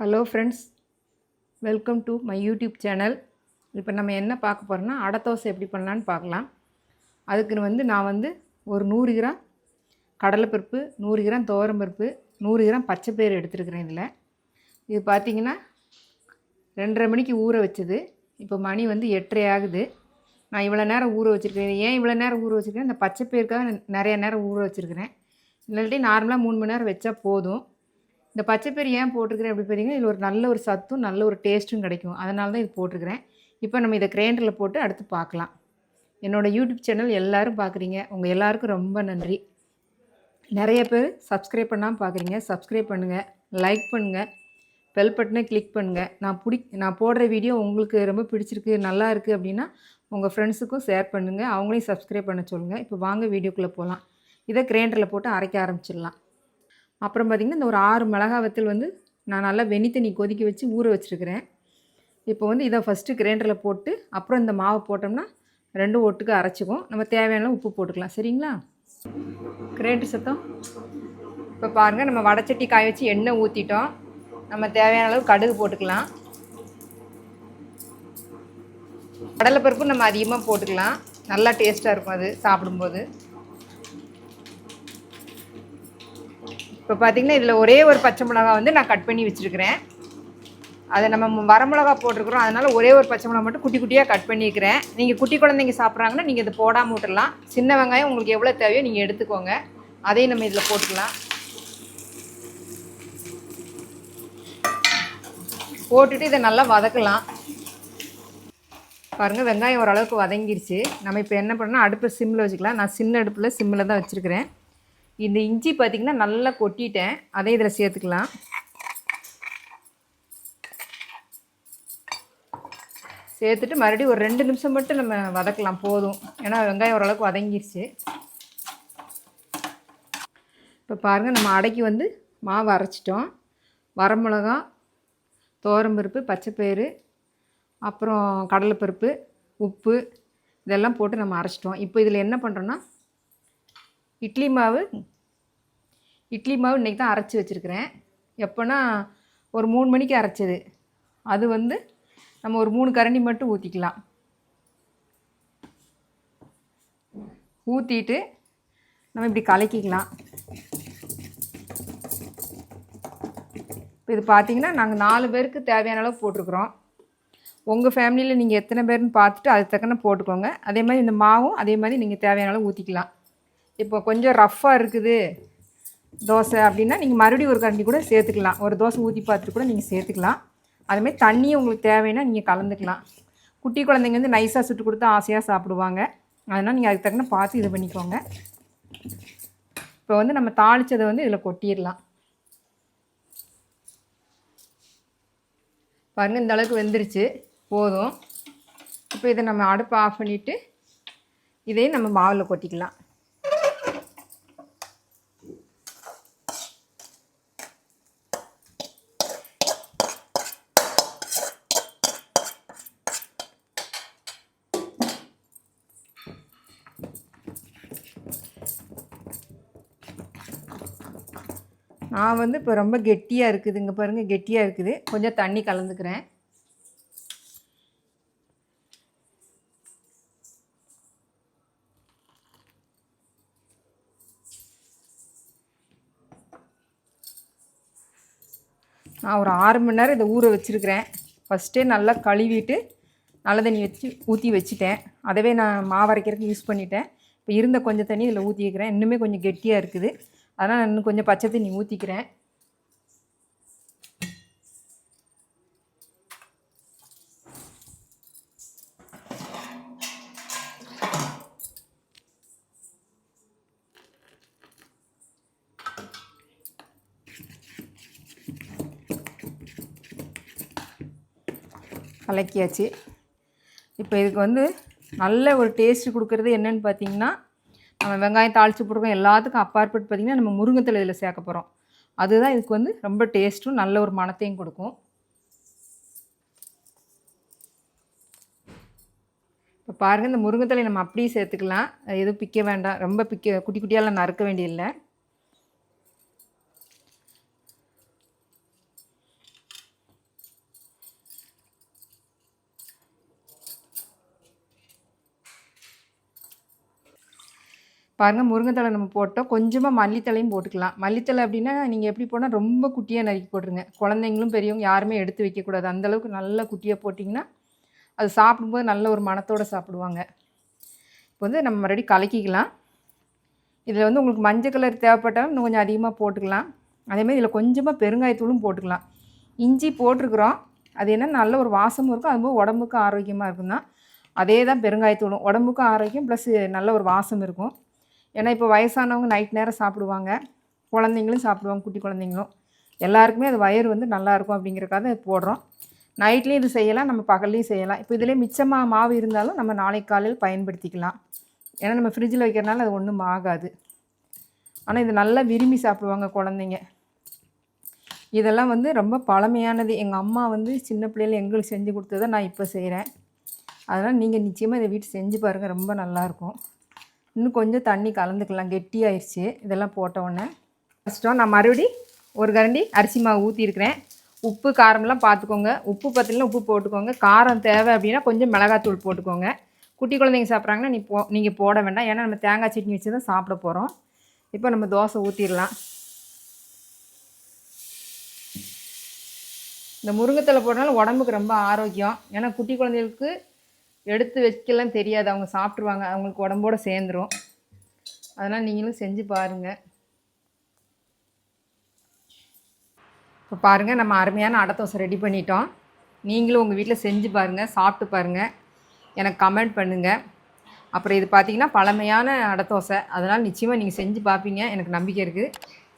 Hello friends welcome to my YouTube channel இப்போ நம்ம என்ன பார்க்க போகிறோம்னா அடை தோசை எப்படி பண்ணலான்னு பார்க்கலாம். அதுக்கு வந்து நான் வந்து ஒரு நூறு கிராம் கடலைப்பருப்பு நூறு கிராம் துவரம்பருப்பு நூறு கிராம் பச்சைப்பயிறு எடுத்துருக்கிறேன் இதில். இது பார்த்தீங்கன்னா ரெண்டரை மணிக்கு ஊற வச்சது. இப்போ மணி வந்து எட்டரை ஆகுது. நான் இவ்வளோ நேரம் ஊற வச்சுருக்கேன் ஏன் இவ்வளோ நேரம் ஊற வச்சுருக்கேன் இந்த பச்சைப்பயிருக்காக நான் நிறைய நேரம் ஊற வச்சுருக்கிறேன். இல்லாட்டி நார்மலாக மூணு மணி நேரம் வச்சா போதும். இந்த பச்சைப்பயிறு ஏன் போட்டிருக்கிறேன் அப்படி பார்த்தீங்கன்னா இதில் ஒரு நல்ல ஒரு சத்தும் நல்ல ஒரு டேஸ்ட்டும் கிடைக்கும். அதனால தான் இது போட்டிருக்கிறேன். இப்போ நம்ம இதை கிரைண்டரில் போட்டு அடுத்து பார்க்கலாம். என்னோடய யூடியூப் சேனல் எல்லோரும் பார்க்குறீங்க. உங்கள் எல்லாருக்கும் ரொம்ப நன்றி. நிறைய பேர் சப்ஸ்கிரைப் பண்ணாமல் பார்க்குறீங்க. சப்ஸ்கிரைப் பண்ணுங்கள் லைக் பண்ணுங்கள் பெல் பட்டனை கிளிக் பண்ணுங்கள் நான் பிடி நான் போடுற வீடியோ உங்களுக்கு ரொம்ப பிடிச்சிருக்கு நல்லா இருக்குது அப்படின்னா உங்கள் ஃப்ரெண்ட்ஸுக்கும் ஷேர் பண்ணுங்கள் அவங்களையும் சப்ஸ்கிரைப் பண்ண சொல்லுங்கள் இப்போ வாங்க வீடியோக்குள்ளே போகலாம் இதை கிரைண்டரில் போட்டு அரைக்க ஆரம்பிச்சிடலாம். அப்புறம் பார்த்திங்கன்னா இந்த ஒரு ஆறு மிளகா வத்தல் வந்து நான் நல்லா வெண்ணி தண்ணி கொதிக்க வச்சு ஊற வச்சுருக்கிறேன். இப்போ வந்து இதை ஃபஸ்ட்டு கிரைண்டரில் போட்டு அப்புறம் இந்த மாவை போட்டோம்னா ரெண்டும் ஒட்டுக்கு அரைச்சிக்கும் நம்ம தேவையான உப்பு போட்டுக்கலாம். சரிங்களா? கிரைண்டர் சத்தம். இப்போ பாருங்கள் நம்ம வடச்சட்டி காய வச்சு எண்ணெய் ஊற்றிட்டோம் நம்ம தேவையான அளவு கடுகு போட்டுக்கலாம். கடலைப்பருப்பு நம்ம அதிகமாக போட்டுக்கலாம். நல்லா டேஸ்ட்டாக இருக்கும் அது சாப்பிடும்போது. இப்போ பார்த்தீங்கன்னா இதில் ஒரே ஒரு பச்சை மிளகா வந்து நான் கட் பண்ணி வச்சுருக்கிறேன். அதை நம்ம வரமிளகா போட்டிருக்கிறோம். அதனால் ஒரே ஒரு பச்சை மிளகா மட்டும் குட்டி குட்டியாக கட் பண்ணியிருக்கிறேன் நீங்கள் குட்டி குழந்தைங்க சாப்பிட்றாங்கன்னா நீங்கள் இதை போடாமல் விட்டுடலாம் சின்ன வெங்காயம் உங்களுக்கு எவ்வளோ தேவையோ நீங்கள் எடுத்துக்கோங்க. அதையும் நம்ம இதில் போட்டுக்கலாம். போட்டுட்டு இதை நல்லா வதக்கலாம். பாருங்கள் வெங்காயம் ஓரளவுக்கு வதங்கிருச்சு. நம்ம இப்போ என்ன பண்ணால் அடுப்பை சிம்மில் வச்சுக்கலாம். நான் சின்ன அடுப்பில் சிம்மில் தான் வச்சுருக்கிறேன். இந்த இஞ்சி பார்த்திங்கன்னா நல்லா கொட்டிட்டேன். அதே இதில் சேர்த்துக்கலாம். சேர்த்துட்டு மறுபடியும் ஒரு ரெண்டு நிமிஷம் மட்டும் நம்ம வதக்கலாம் போதும். ஏன்னா வெங்காயம் ஓரளவுக்கு வதங்கிருச்சு. இப்போ பாருங்கள் நம்ம அடைக்கி வந்து மாவு அரைச்சிட்டோம். வரமிளகா தோரம்பருப்பு பச்சைப்பயிறு அப்புறம் கடலைப்பருப்பு உப்பு இதெல்லாம் போட்டு நம்ம அரைச்சிட்டோம். இப்போ இதில் என்ன பண்ணுறோன்னா இட்லி மாவு இட்லி மாவு இன்றைக்கி தான் அரைச்சி வச்சுருக்கிறேன். எப்போனா ஒரு மூணு மணிக்கு அரைச்சது. அது வந்து நம்ம ஒரு மூணு கரண்டி மட்டும் ஊற்றிக்கலாம் ஊற்றிட்டு நம்ம இப்படி கலக்கிக்கலாம். இப்போ இது பார்த்திங்கன்னா நாங்கள் நாலு பேருக்கு தேவையான அளவு போட்டிருக்குறோம். உங்கள் ஃபேமிலியில் நீங்கள் எத்தனை பேர்னு பார்த்துட்டு அது தக்கன போட்டுக்கோங்க. அதே மாதிரி இந்த மாவும் அதே மாதிரி நீங்கள் தேவையான அளவு ஊற்றிக்கலாம் இப்போ கொஞ்சம் ரஃப்பாக இருக்குது. தோசை அப்படின்னா நீங்கள் மறுபடியும் ஒரு கரண்டி கூட சேர்த்துக்கலாம். ஒரு தோசை ஊற்றி பார்த்துட்டு கூட நீங்கள் சேர்த்துக்கலாம். அதுமாதிரி தண்ணியும் உங்களுக்கு தேவைன்னா நீங்கள் கலந்துக்கலாம். குட்டி குழந்தைங்க வந்து நைஸாக சுட்டு கொடுத்தா ஆசையாக சாப்பிடுவாங்க. அதனால் நீங்கள் அதுக்கு தக்கன பார்த்து இது பண்ணிக்கோங்க. இப்போ வந்து நம்ம தாளித்ததை வந்து இதில் கொட்டிடலாம். பாருங்கள் இந்த அளவுக்கு வெந்துருச்சு. போதும். இப்போ இதை நம்ம அடுப்பை ஆஃப் பண்ணிவிட்டு இதையும் நம்ம மாவில் கொட்டிக்கலாம். நான் வந்து இப்போ ரொம்ப கெட்டியாக இருக்குது இங்கே பாருங்கள் கெட்டியாக இருக்குது. கொஞ்சம் தண்ணி கலந்துக்கிறேன். நான் ஒரு ஆறு மணி நேரம் இதை ஊற வச்சுருக்கிறேன். ஃபஸ்ட்டே நல்லா கழுவிட்டு நல்ல தண்ணி வச்சு ஊற்றி வச்சுட்டேன். அதவே நான் மாவரைக்கிறதுக்கு யூஸ் பண்ணிட்டேன். இப்போ இருந்த கொஞ்சம் தண்ணி இதில் ஊற்றி வைக்கிறேன் இன்னுமே கொஞ்சம் கெட்டியாக இருக்குது. அதனால் நான் இன்னும் கொஞ்சம் பச்சை தண்ணி ஊற்றிக்கிறேன் கலக்கியாச்சு. இப்போ இதுக்கு வந்து நல்ல ஒரு டேஸ்ட் கொடுக்குறது என்னென்னு பார்த்தீங்கன்னா நம்ம வெங்காயம் தாளித்து போட்டுருக்கோம் எல்லாத்துக்கும் அப்பாற்பட்டு பார்த்திங்கன்னா நம்ம முருங்கத்தில் இதில் சேர்க்க போகிறோம் அதுதான் இதுக்கு வந்து ரொம்ப டேஸ்ட்டும் நல்ல ஒரு மனத்தையும் கொடுக்கும். இப்போ பாருங்கள் இந்த முருங்கைத்தலை நம்ம அப்படியே சேர்த்துக்கலாம். எதுவும் பிக்க வேண்டாம். ரொம்ப பிக்க குட்டி குட்டியால் நறுக்க வேண்டியதில்லை. பாருங்கள் முருங்கைத்தழை நம்ம போட்டோம். கொஞ்சமாக மல்லித்தழையும் போட்டுக்கலாம். மல்லித்தழை அப்படின்னா நீங்கள் எப்படி போனால் ரொம்ப குட்டியாக நறுக்கி போட்டுருங்க. குழந்தைங்களும் பெரியவங்க யாருமே எடுத்து வைக்கக்கூடாது. அந்தளவுக்கு நல்ல குட்டியாக போட்டிங்கன்னா அது சாப்பிடும்போது நல்ல ஒரு மனத்தோடு சாப்பிடுவாங்க. இப்போ வந்து நம்ம மறுபடியும் கலக்கிக்கலாம். இதில் வந்து உங்களுக்கு மஞ்சள் கலர் தேவைப்பட்டாலும் இன்னும் கொஞ்சம் அதிகமாக போட்டுக்கலாம். அதேமாதிரி இதில் கொஞ்சமாக பெருங்காயத்தூளும் போட்டுக்கலாம். இஞ்சி போட்டிருக்குறோம். அது என்ன நல்ல ஒரு வாசமும் இருக்கும். அதுபோல் உடம்புக்கு ஆரோக்கியமாக இருக்கும் தான் அதே தான் பெருங்காயத்தூளும். உடம்புக்கும் ஆரோக்கியம் ப்ளஸ் நல்ல ஒரு வாசம் இருக்கும். ஏன்னா இப்போ வயசானவங்க நைட் நேரம் சாப்பிடுவாங்க. குழந்தைங்களும் சாப்பிடுவாங்க குட்டி குழந்தைங்களும். எல்லாருக்குமே அது வயிறு வந்து நல்லாயிருக்கும் அப்படிங்கிறக்காக அது போடுறோம். நைட்லேயும் இது செய்யலாம் நம்ம பகல்லையும் செய்யலாம். இப்போ இதிலே மிச்சமாக மாவு இருந்தாலும் நம்ம நாளைக்கு காலையில் பயன்படுத்திக்கலாம். ஏன்னா நம்ம ஃப்ரிட்ஜில் வைக்கிறனால அது ஒன்றும் ஆகாது. ஆனால் இது நல்லா விரும்பி சாப்பிடுவாங்க குழந்தைங்க. இதெல்லாம் வந்து ரொம்ப பழமையானது. எங்கள் அம்மா வந்து சின்ன பிள்ளையில எங்களுக்கு செஞ்சு கொடுத்ததை நான் இப்போ செய்கிறேன் அதனால் நீங்கள் நிச்சயமாக இதை வீட்டு செஞ்சு பாருங்கள் ரொம்ப நல்லாயிருக்கும் இன்னும் கொஞ்சம் தண்ணி கலந்துக்கலாம் கெட்டியாயிருச்சு. இதெல்லாம் போட்ட உடனே ஃபஸ்ட்டும் நான் மறுபடி ஒரு கரண்டி அரிசி மாவு ஊற்றிருக்கிறேன் உப்பு காரமெல்லாம் பார்த்துக்கோங்க. உப்பு பத்திலாம் உப்பு போட்டுக்கோங்க. காரம் தேவை அப்படின்னா கொஞ்சம் மிளகாத்தூள் போட்டுக்கோங்க. குட்டி குழந்தைங்க சாப்பிட்றாங்கன்னா நீ போ நீங்கள் போட வேண்டாம். ஏன்னா நம்ம தேங்காய் சட்னி வச்சு தான் சாப்பிட போகிறோம் இப்போ நம்ம தோசை ஊற்றிடலாம் இந்த முருங்கைத்தலை போடுறதுனால உடம்புக்கு ரொம்ப ஆரோக்கியம். ஏன்னா குட்டி குழந்தைகளுக்கு எடுத்து வைக்கலாம் தெரியாது. அவங்க சாப்பிட்ருவாங்க அவங்களுக்கு உடம்போட சேர்ந்துரும். அதனால் நீங்களும் செஞ்சு பாருங்கள் இப்போ பாருங்கள் நம்ம அருமையான அடை தோசை ரெடி பண்ணிட்டோம். நீங்களும் உங்கள் வீட்டில் செஞ்சு பாருங்கள் சாப்பிட்டு பாருங்கள் எனக்கு கமெண்ட் பண்ணுங்கள் அப்புறம் இது பார்த்தீங்கன்னா பழமையான அடை தோசை. அதனால் நிச்சயமாக நீங்கள் செஞ்சு பார்ப்பீங்க எனக்கு நம்பிக்கை இருக்குது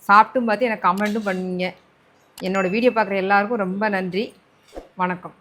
சாப்பிட்டும் பார்த்து எனக்கு கமெண்ட்டும் பண்ணுவீங்க. என்னோடய வீடியோ பார்க்குற எல்லாருக்கும் ரொம்ப நன்றி. வணக்கம்.